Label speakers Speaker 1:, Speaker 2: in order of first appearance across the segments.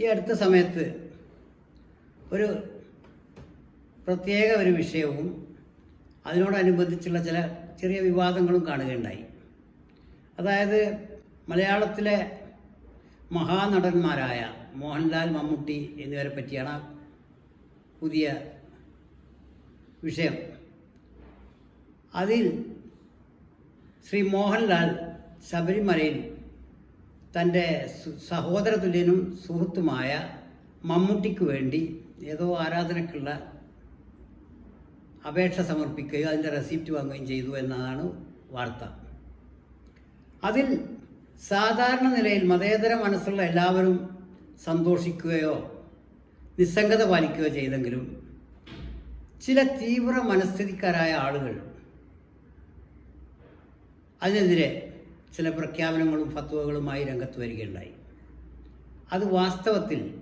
Speaker 1: ഈ അടുത്ത സമയത്ത് ഒരു പ്രത്യേക ഒരു വിഷയവും അതിനോടനുബന്ധിച്ചുള്ള ചില ചെറിയ വിവാദങ്ങളും കാണുകയുണ്ടായി. അതായത് മലയാളത്തിലെ മഹാനടന്മാരായ മോഹൻലാൽ മമ്മൂട്ടി എന്നിവരെ പറ്റിയാണ് പുതിയ വിഷയം. അതിൽ ശ്രീ മോഹൻലാൽ ശബരിമലയിൽ തന്റെ സഹോദര തുല്യനും സുഹൃത്തുമായ മമ്മൂട്ടിക്ക് വേണ്ടി ഏതോ ആരാധനയ്ക്കുള്ള അപേക്ഷ സമർപ്പിക്കുകയും അതിന്റെ റെസിപ്റ്റ് വാങ്ങുകയും ചെയ്തു എന്നതാണ് വാർത്ത. അതിൽ സാധാരണ നിലയിൽ മതേതര മനസ്സുള്ള എല്ലാവരും സന്തോഷിക്കുകയോ നിസ്സംഗത പാലിക്കുകയോ ചെയ്തെങ്കിലും ചില തീവ്ര മനസ്ഥിതിക്കാരായ ആളുകൾ അതിനെതിരെ ചില പ്രഖ്യാപനങ്ങളും ഫത്വകളുമായി രംഗത്ത് വരികയുണ്ടായി. അത് വാസ്തവത്തിൽ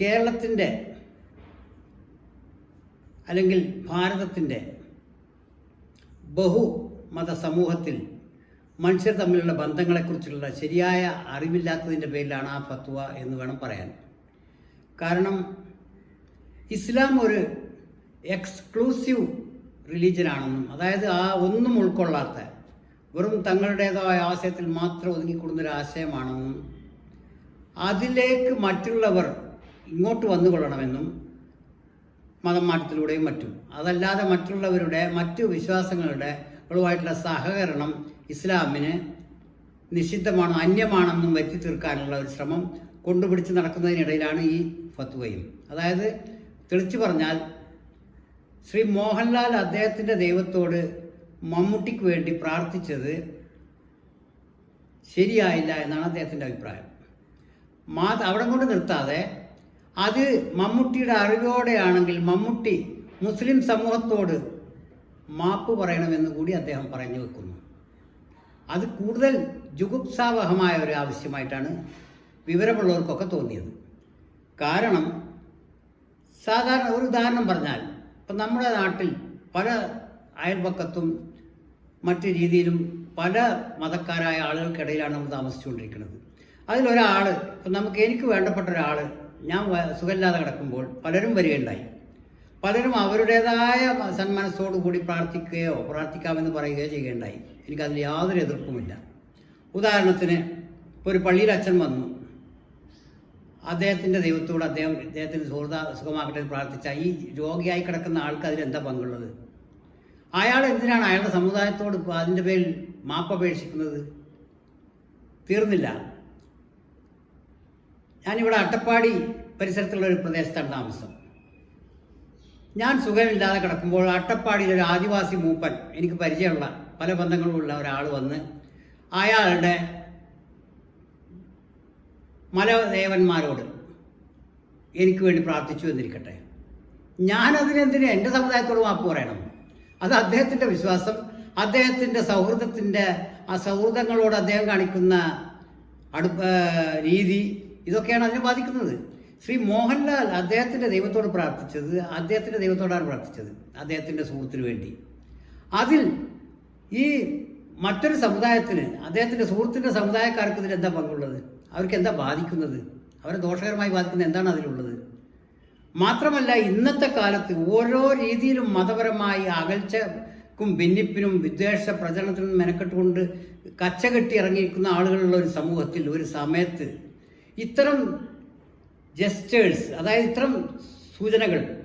Speaker 1: കേരളത്തിന്റെ അല്ലെങ്കിൽ ഭാരതത്തിന്റെ ബഹുമത സമൂഹത്തിൽ മനുഷ്യർ തമ്മിലുള്ള ബന്ധങ്ങളെക്കുറിച്ചുള്ള ശരിയായ അറിവില്ലാത്തതിന്റെ പേരിലാണ് ആ ഫത്വ എന്ന് വേണം പറയാൻ. കാരണം ഇസ്ലാം ഒരു എക്സ്ക്ലൂസീവ് റിലീജിയനാണെന്നും അതായത് ആ ഒന്നും ഉൾക്കൊള്ളാത്ത വെറും തങ്ങളുടേതായ ആശയത്തിൽ മാത്രം ഒതുങ്ങിക്കൊടുന്നൊരു ആശയമാണെന്നും അതിലേക്ക് മറ്റുള്ളവർ ഇങ്ങോട്ട് വന്നുകൊള്ളണമെന്നും മതം മാറ്റത്തിലൂടെയും മറ്റും. അതല്ലാതെ മറ്റുള്ളവരുടെ മറ്റു വിശ്വാസങ്ങളുടെ ളുമായിട്ടുള്ള സഹകരണം ഇസ്ലാമിന് നിഷിദ്ധമാണ് അന്യമാണെന്നും വരുത്തി തീർക്കാനുള്ള ഒരു ശ്രമം കൊണ്ടുപിടിച്ച് നടക്കുന്നതിനിടയിലാണ് ഈ ഫത്വയും. അതായത് തെളിച്ചു പറഞ്ഞാൽ ശ്രീ മോഹൻലാൽ അദ്ദേഹത്തിന്റെ ദൈവത്തോട് മമ്മൂട്ടിക്ക് വേണ്ടി പ്രാർത്ഥിച്ചത് ശരിയായില്ല എന്നാണ് അദ്ദേഹത്തിന്റെ അഭിപ്രായം. മാ അവിടെ കൊണ്ട് നിർത്താതെ അത് മമ്മൂട്ടിയുടെ അറിവോടെയാണെങ്കിൽ മമ്മൂട്ടി മുസ്ലിം സമൂഹത്തോട് മാപ്പ് പറയണമെന്ന് കൂടി അദ്ദേഹം പറഞ്ഞു വെക്കുന്നു. അത് കൂടുതൽ ജുഗുപ്സാവഹമായ ഒരു ആവശ്യമായിട്ടാണ് വിവരമുള്ളവർക്കൊക്കെ തോന്നിയത്. കാരണം സാധാരണ ഒരു ഉദാഹരണം പറഞ്ഞാൽ ഇപ്പം നമ്മുടെ നാട്ടിൽ പല അയൽപക്കത്തും മറ്റു രീതിയിലും പല മതക്കാരായ ആളുകൾക്കിടയിലാണ് നമ്മൾ താമസിച്ചുകൊണ്ടിരിക്കുന്നത്. അതിലൊരാൾ നമുക്ക് എനിക്ക് വേണ്ടപ്പെട്ട ഒരാൾ ഞാൻ സുഖമില്ലാതെ കിടക്കുമ്പോൾ പലരും വരികയുണ്ടായി. പലരും അവരുടേതായ സന്മനസ്സോടുകൂടി പ്രാർത്ഥിക്കുകയോ പ്രാർത്ഥിക്കാമെന്ന് പറയുകയോ ചെയ്യുകയുണ്ടായി. എനിക്കതിൽ യാതൊരു എതിർപ്പുമില്ല. ഉദാഹരണത്തിന് ഒരു പള്ളിയിൽ അച്ഛൻ വന്നു. അദ്ദേഹത്തിന്റെ ദൈവത്തോട് അദ്ദേഹം അദ്ദേഹത്തിന് സുഹൃത സുഖമാക്കട്ടെ പ്രാർത്ഥിച്ച ഈ രോഗിയായി കിടക്കുന്ന ആൾക്ക് അതിൽ അതിലെന്താ പങ്കുള്ളത്? അയാൾ എന്തിനാണ് അയാളുടെ സമുദായത്തോട് അതിന്റെ പേരിൽ മാപ്പപേക്ഷിക്കുന്നത് തീർന്നില്ല. ഞാനിവിടെ അട്ടപ്പാടി പരിസരത്തുള്ള ഒരു പ്രദേശത്താണ് താമസം. ഞാൻ സുഖമില്ലാതെ കിടക്കുമ്പോൾ അട്ടപ്പാടിയിൽ ഒരു ആദിവാസി മൂപ്പൻ എനിക്ക് പരിചയമുള്ള പല ബന്ധങ്ങളുമുള്ള ഒരാൾ വന്ന് അയാളുടെ മലദേവന്മാരോട് എനിക്ക് വേണ്ടി പ്രാർത്ഥിച്ചു എന്നിരിക്കട്ടെ. ഞാനതിനെന്തിനു എന്റെ സമുദായത്തോട് മാപ്പ് പറയണം. അത് അദ്ദേഹത്തിന്റെ വിശ്വാസം അദ്ദേഹത്തിന്റെ സൗഹൃദത്തിന്റെ ആ സൗഹൃദങ്ങളോട് അദ്ദേഹം കാണിക്കുന്ന അടുപ്പ രീതി ഇതൊക്കെയാണ് അതിനെ ബാധിക്കുന്നത്. ശ്രീ മോഹൻലാൽ അദ്ദേഹത്തിന്റെ ദൈവത്തോട് പ്രാർത്ഥിച്ചത് അദ്ദേഹത്തിന്റെ ദൈവത്തോടാണ് പ്രാർത്ഥിച്ചത് അദ്ദേഹത്തിന്റെ സുഹൃത്തിന് വേണ്ടി. അതിൽ ഈ മറ്റൊരു സമുദായത്തിന് അദ്ദേഹത്തിന്റെ സുഹൃത്തിന്റെ സമുദായക്കാർക്ക് ഇതിൽ എന്താ പങ്കുള്ളത്? അവർക്ക് എന്താ ബാധിക്കുന്നത്? അവരെ ദോഷകരമായി ബാധിക്കുന്നത് എന്താണ് അതിലുള്ളത്? മാത്രമല്ല ഇന്നത്തെ കാലത്ത് ഓരോ രീതിയിലും മതപരമായി അകൽച്ചക്കും ഭിന്നിപ്പിനും വിദ്വേഷ പ്രചരണത്തിനും മെനക്കെട്ടുകൊണ്ട് കച്ചകെട്ടി ഇറങ്ങിയിരിക്കുന്ന ആളുകളുള്ള ഒരു സമൂഹത്തിൽ ഒരു സമയത്ത് ഇത്തരം ജസ്റ്റേഴ്സ് അതായത് ഇത്തരം സൂചനകൾ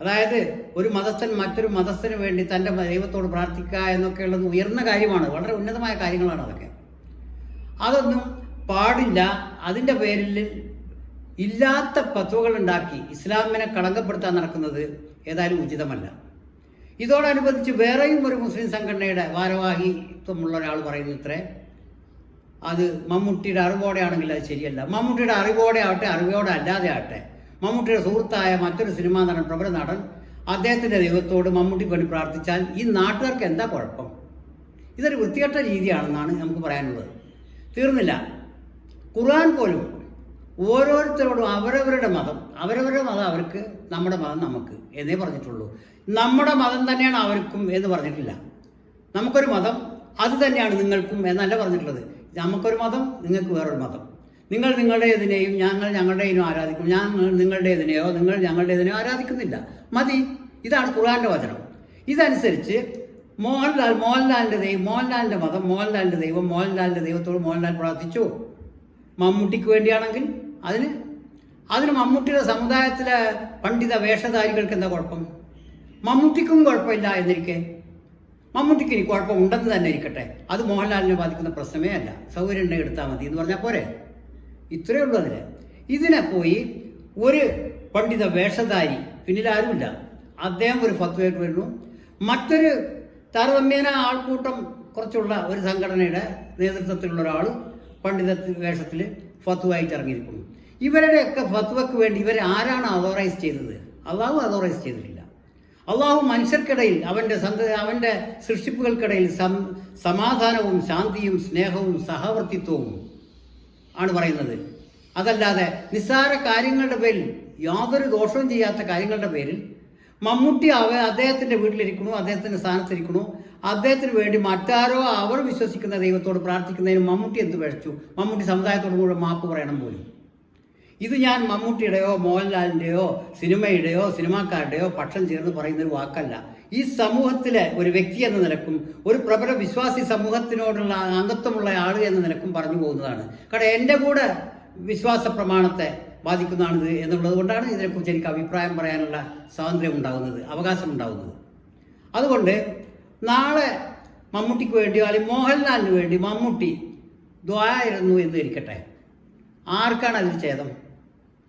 Speaker 1: അതായത് ഒരു മതസ്ഥൻ മറ്റൊരു മതസ്ഥന് വേണ്ടി തന്റെ ദൈവത്തോട് പ്രാർത്ഥിക്കുക എന്നൊക്കെയുള്ളത് ഉയർന്ന കാര്യമാണ് വളരെ ഉന്നതമായ കാര്യങ്ങളാണ് അതൊക്കെ. അതൊന്നും പാടില്ല. അതിന്റെ പേരിൽ ഇല്ലാത്ത പത്വകൾ ഉണ്ടാക്കി ഇസ്ലാമിനെ കളങ്കപ്പെടുത്താൻ നടക്കുന്നത് ഏതായാലും ഉചിതമല്ല. ഇതോടനുബന്ധിച്ച് വേറെയും ഒരു മുസ്ലിം സംഘടനയുടെ ഭാരവാഹിത്വമുള്ള ഒരാൾ പറയുന്നു ഇത്രേ. അത് മമ്മൂട്ടിയുടെ അറിവോടെ ആണെങ്കിൽ അത് ശരിയല്ല. മമ്മൂട്ടിയുടെ അറിവോടെ ആവട്ടെ അറിവോടെ അല്ലാതെ ആവട്ടെ. മമ്മൂട്ടിയുടെ സുഹൃത്തായ മറ്റൊരു സിനിമാ നടൻ പ്രബല നടൻ അദ്ദേഹത്തിന്റെ ദൈവത്തോട് മമ്മൂട്ടി വേണ്ടി പ്രാർത്ഥിച്ചാൽ ഈ നാട്ടുകാർക്ക് എന്താ കുഴപ്പം? ഇതൊരു വൃത്തികെട്ട രീതിയാണെന്നാണ് നമുക്ക് പറയാനുള്ളത്. തീർന്നില്ല. ഖുർആൻ പോലും ഓരോരുത്തരോടും അവരവരുടെ മതം അവരവരുടെ മതം അവർക്ക് നമ്മുടെ മതം നമുക്ക് എന്നേ പറഞ്ഞിട്ടുള്ളൂ. നമ്മുടെ മതം തന്നെയാണ് അവർക്കും എന്ന് പറഞ്ഞിട്ടില്ല. നമുക്കൊരു മതം അത് തന്നെയാണ് നിങ്ങൾക്കും എന്നല്ല പറഞ്ഞിട്ടുള്ളത്. നമുക്കൊരു മതം നിങ്ങൾക്ക് വേറൊരു മതം. നിങ്ങൾ നിങ്ങളുടെ ഇതിനെയും ഞങ്ങൾ ഞങ്ങളുടെതിനും ആരാധിക്കും. ഞങ്ങൾ നിങ്ങളുടേതിനെയോ നിങ്ങൾ ഞങ്ങളുടെ ഇതിനെയോ ആരാധിക്കുന്നില്ല. മതി. ഇതാണ് ഖുർആന്റെ വചനം. ഇതനുസരിച്ച് മോഹൻലാൽ മോഹൻലാലിന്റെ ദൈവം മോഹൻലാലിന്റെ മതം മോഹൻലാലിന്റെ ദൈവം മോഹൻലാലിന്റെ ദൈവത്തോട് മോഹൻലാൽ പ്രാർത്ഥിച്ചു. മമ്മൂട്ടിക്ക് വേണ്ടിയാണെങ്കിൽ അതിന് അതിന് മമ്മൂട്ടിയുടെ സമുദായത്തിലെ പണ്ഡിത വേഷധാരികൾക്ക് എന്താ കുഴപ്പം? മമ്മൂട്ടിക്കും കുഴപ്പമില്ല എന്നിരിക്കെ. മമ്മൂട്ടിക്ക് ഇനി കുഴപ്പം ഉണ്ടെന്ന് തന്നെ ഇരിക്കട്ടെ. അത് മോഹൻലാലിനെ ബാധിക്കുന്ന പ്രശ്നമേ അല്ല. സൗകര്യം ഉണ്ടെങ്കിൽ എടുത്താൽ മതി എന്ന് പറഞ്ഞാൽ പോരെ? ഇത്രയേ ഉള്ളൂ അതിന് ഇതിനെ പോയി ഒരു പണ്ഡിത വേഷധാരി പിന്നിൽ ആരുമില്ല. അദ്ദേഹം ഒരു ഫത്വയായിട്ട് വരുന്നു. മറ്റൊരു താരതമ്യേന ആൾക്കൂട്ടം കുറച്ചുള്ള ഒരു സംഘടനയുടെ നേതൃത്വത്തിലുള്ള ഒരാൾ പണ്ഡിത വേഷത്തിൽ ഫത്വയായിട്ട് ഇറങ്ങിയിരിക്കുന്നു ഇവരുടെയൊക്കെ ഫത്വക്ക് വേണ്ടി ഇവരെ ആരാണ് അതോറൈസ് ചെയ്തത്? അള്ളാഹു അതോറൈസ് ചെയ്തിട്ടില്ല. അള്ളാഹു മനുഷ്യർക്കിടയിൽ അവന്റെ സന്ത അവന്റെ സൃഷ്ടിപ്പുകൾക്കിടയിൽ സം സമാധാനവും ശാന്തിയും സ്നേഹവും സഹവർത്തിത്വവും ആണ് പറയുന്നത്. അതല്ലാതെ നിസ്സാര കാര്യങ്ങളുടെ പേരിൽ യാതൊരു ദോഷവും ചെയ്യാത്ത കാര്യങ്ങളുടെ പേരിൽ മമ്മൂട്ടി അവ അദ്ദേഹത്തിന്റെ വീട്ടിലിരിക്കണു അദ്ദേഹത്തിന്റെ സ്ഥാനത്തിരിക്കണു അദ്ദേഹത്തിന് വേണ്ടി മറ്റാരോ അവർ വിശ്വസിക്കുന്ന ദൈവത്തോട് പ്രാർത്ഥിക്കുന്നതിന് മമ്മൂട്ടി എന്ത് പഴച്ചു മമ്മൂട്ടി സമുദായത്തോടു കൂടെ മാപ്പ് പറയണം പോലും. ഇത് ഞാൻ മമ്മൂട്ടിയുടെയോ മോഹൻലാലിന്റെയോ സിനിമയുടെയോ സിനിമാക്കാരുടെയോ പക്ഷം ചേർന്ന് പറയുന്ന ഒരു വാക്കല്ല. ഈ സമൂഹത്തിലെ ഒരു വ്യക്തി എന്ന നിലക്കും ഒരു പ്രബല വിശ്വാസി സമൂഹത്തിനോടുള്ള അംഗത്വമുള്ള ആൾ എന്ന നിലക്കും പറഞ്ഞു പോകുന്നതാണ്. കാരണം എന്റെ കൂടെ വിശ്വാസ പ്രമാണത്തെ ബാധിക്കുന്നതാണിത് എന്നുള്ളത് കൊണ്ടാണ് ഇതിനെക്കുറിച്ച് എനിക്ക് അഭിപ്രായം പറയാനുള്ള സ്വാതന്ത്ര്യം ഉണ്ടാകുന്നത് അവകാശം ഉണ്ടാകുന്നത്. അതുകൊണ്ട് നാളെ മമ്മൂട്ടിക്ക് വേണ്ടിയോ അല്ലെങ്കിൽ മോഹൻലാലിന് വേണ്ടി മമ്മൂട്ടി ദ്വായിരുന്നു എന്ന് ഇരിക്കട്ടെ. ആർക്കാണ് അതിൽ ഛേദം?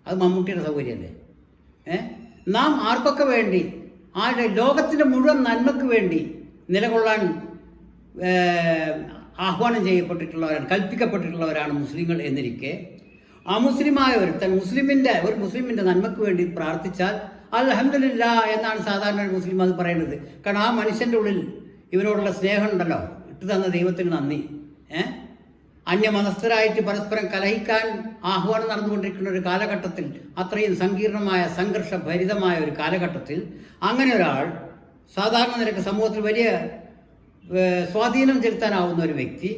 Speaker 1: അത് മമ്മൂട്ടിയുടെ സൗകര്യമല്ലേ? ഏ? നാം ആർക്കൊക്കെ വേണ്ടി ആരുടെ ലോകത്തിന്റെ മുഴുവൻ നന്മയ്ക്ക് വേണ്ടി നിലകൊള്ളാൻ ആഹ്വാനം ചെയ്യപ്പെട്ടിട്ടുള്ളവരാണ് കൽപ്പിക്കപ്പെട്ടിട്ടുള്ളവരാണ് മുസ്ലിങ്ങൾ എന്നിരിക്കെ അമുസ്ലിമായ ഒരുത്തൻ മുസ്ലിമിന്റെ ഒരു മുസ്ലിമിന്റെ നന്മയ്ക്ക് വേണ്ടി പ്രാർത്ഥിച്ചാൽ അലഹമില്ല എന്നാണ് സാധാരണ ഒരു മുസ്ലിം അത് പറയുന്നത്. കാരണം ആ മനുഷ്യന്റെ ഉള്ളിൽ ഇവരോടുള്ള സ്നേഹം ഉണ്ടല്ലോ. ഇട്ടു തന്ന ദൈവത്തിന് നന്ദി. ഏഹ് അന്യമതസ്ഥരായിട്ട് പരസ്പരം കലഹിക്കാൻ ആഹ്വാനം നടന്നുകൊണ്ടിരിക്കുന്ന ഒരു കാലഘട്ടത്തിൽ അത്രയും സങ്കീർണമായ സംഘർഷഭരിതമായ ഒരു കാലഘട്ടത്തിൽ അങ്ങനെ ഒരാൾ സാധാരണ നിരക്ക് സമൂഹത്തിൽ വലിയ സ്വാധീനം ചെലുത്താനാവുന്ന ഒരു വ്യക്തി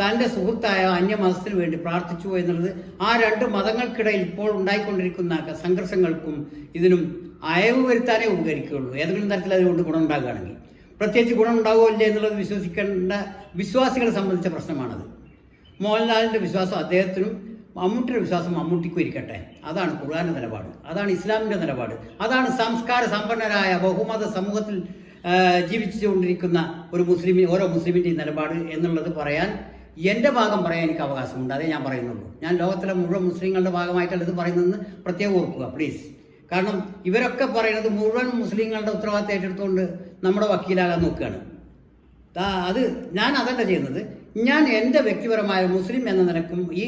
Speaker 1: തന്റെ സുഹൃത്തായ അന്യമതസ്ഥന് വേണ്ടി പ്രാർത്ഥിച്ചു എന്നുള്ളത് ആ രണ്ട് മതങ്ങൾക്കിടയിൽ ഇപ്പോൾ ഉണ്ടായിക്കൊണ്ടിരിക്കുന്ന സംഘർഷങ്ങൾക്കും ഇതിനും അയവ് വരുത്താനേ ഉപകരിക്കുകയുള്ളൂ. ഏതെങ്കിലും തരത്തിൽ അതുകൊണ്ട് ഗുണമുണ്ടാകുകയാണെങ്കിൽ പ്രത്യേകിച്ച് ഗുണം ഉണ്ടാവുമോ ഇല്ലേ എന്നുള്ളത് വിശ്വസിക്കേണ്ട വിശ്വാസികളെ സംബന്ധിച്ച പ്രശ്നമാണത്. മോഹൻലാലിന്റെ വിശ്വാസം അദ്ദേഹത്തിനും മമ്മൂട്ടിയുടെ വിശ്വാസം മമ്മൂട്ടിക്കും ഇരിക്കട്ടെ. അതാണ് ഖുർആാന്റെ നിലപാട്. അതാണ് ഇസ്ലാമിന്റെ നിലപാട്. അതാണ് സംസ്കാര സമ്പന്നരായ ബഹുമത സമൂഹത്തിൽ ജീവിച്ചുകൊണ്ടിരിക്കുന്ന ഒരു മുസ്ലിം ഓരോ മുസ്ലിമിന്റെയും നിലപാട് എന്നുള്ളത് പറയാൻ എന്റെ ഭാഗം പറയാൻ എനിക്ക് അവകാശമുണ്ട്. അതേ ഞാൻ പറയുന്നുള്ളൂ. ഞാൻ ലോകത്തിലെ മുഴുവൻ മുസ്ലിങ്ങളുടെ ഭാഗമായിട്ടല്ല ഇത് പറയുന്നതെന്ന് പ്രത്യേകം ഓർക്കുക പ്ലീസ് കാരണം ഇവരൊക്കെ പറയുന്നത് മുഴുവൻ മുസ്ലിങ്ങളുടെ ഉത്തരവാദിത്തം ഏറ്റെടുത്തുകൊണ്ട് നമ്മുടെ വക്കീലാകാൻ നോക്കുകയാണ്. അത് ഞാൻ അതല്ല ചെയ്യുന്നത്. ഞാൻ എന്റെ വ്യക്തിപരമായ മുസ്ലിം എന്ന നിലക്കും ഈ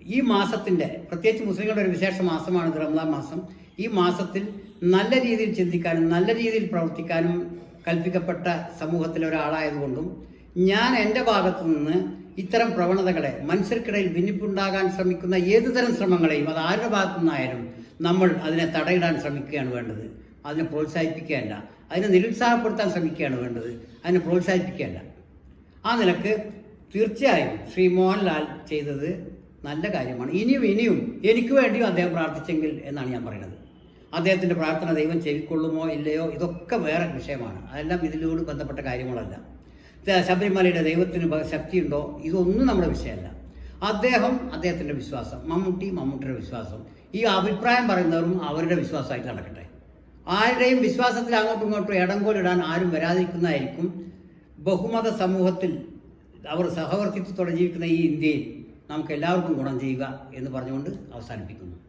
Speaker 1: ഈ മാസത്തിന്റെ പ്രത്യേകിച്ച് മുസ്ലിങ്ങളുടെ ഒരു വിശേഷ മാസമാണ് റംസാൻ മാസം. ഈ മാസത്തിൽ നല്ല രീതിയിൽ ചിന്തിക്കാനും നല്ല രീതിയിൽ പ്രവർത്തിക്കാനും കൽപ്പിക്കപ്പെട്ട സമൂഹത്തിലെ ഒരാളായതുകൊണ്ടും ഞാൻ എന്റെ ഭാഗത്തു നിന്ന് ഇത്തരം പ്രവണതകളെ മനുഷ്യർക്കിടയിൽ ഭിന്നിപ്പുണ്ടാകാൻ ശ്രമിക്കുന്ന ഏതുതരം ശ്രമങ്ങളെയും അത് ആരുടെ ഭാഗത്തു നിന്നായാലും നമ്മൾ അതിനെ തടയിടാൻ ശ്രമിക്കുകയാണ് വേണ്ടത്. അതിനെ പ്രോത്സാഹിപ്പിക്കുകയല്ല. അതിനെ നിരുത്സാഹപ്പെടുത്താൻ ശ്രമിക്കുകയാണ് വേണ്ടത്. അതിനെ പ്രോത്സാഹിപ്പിക്കുകയല്ല. ആ നിലയ്ക്ക് തീർച്ചയായും ശ്രീ മോഹൻലാൽ ചെയ്തത് നല്ല കാര്യമാണ്. ഇനിയും ഇനിയും എനിക്ക് വേണ്ടിയും അദ്ദേഹം പ്രാർത്ഥിച്ചെങ്കിൽ എന്നാണ് ഞാൻ പറയുന്നത്. അദ്ദേഹത്തിന്റെ പ്രാർത്ഥന ദൈവം ചെവിക്കൊള്ളുമോ ഇല്ലയോ ഇതൊക്കെ വേറെ വിഷയമാണ്. അതെല്ലാം ഇതിലൂടെ ബന്ധപ്പെട്ട കാര്യങ്ങളല്ല. ശബരിമലയുടെ ദൈവത്തിന് ശക്തിയുണ്ടോ? ഇതൊന്നും നമ്മുടെ വിഷയമല്ല. അദ്ദേഹം അദ്ദേഹത്തിന്റെ വിശ്വാസം മമ്മൂട്ടി മമ്മൂട്ടിയുടെ വിശ്വാസം. ഈ അഭിപ്രായം പറയുന്നവരും അവരുടെ വിശ്വാസമായിട്ട് നടക്കട്ടെ. ആരുടെയും വിശ്വാസത്തിൽ അങ്ങോട്ടും ഇങ്ങോട്ടും ഇടങ്കോലിടാൻ ആരും വരാതിരിക്കുന്നതായിരിക്കും ബഹുമത സമൂഹത്തിൽ അവർ സഹവർത്തിത്വത്തോടെ ജീവിക്കുന്ന ഈ ഇന്ത്യയിൽ. നമുക്ക് എല്ലാവർക്കും ഗുണം ചെയ്യുക എന്ന് പറഞ്ഞുകൊണ്ട് അവസാനിപ്പിക്കുന്നു.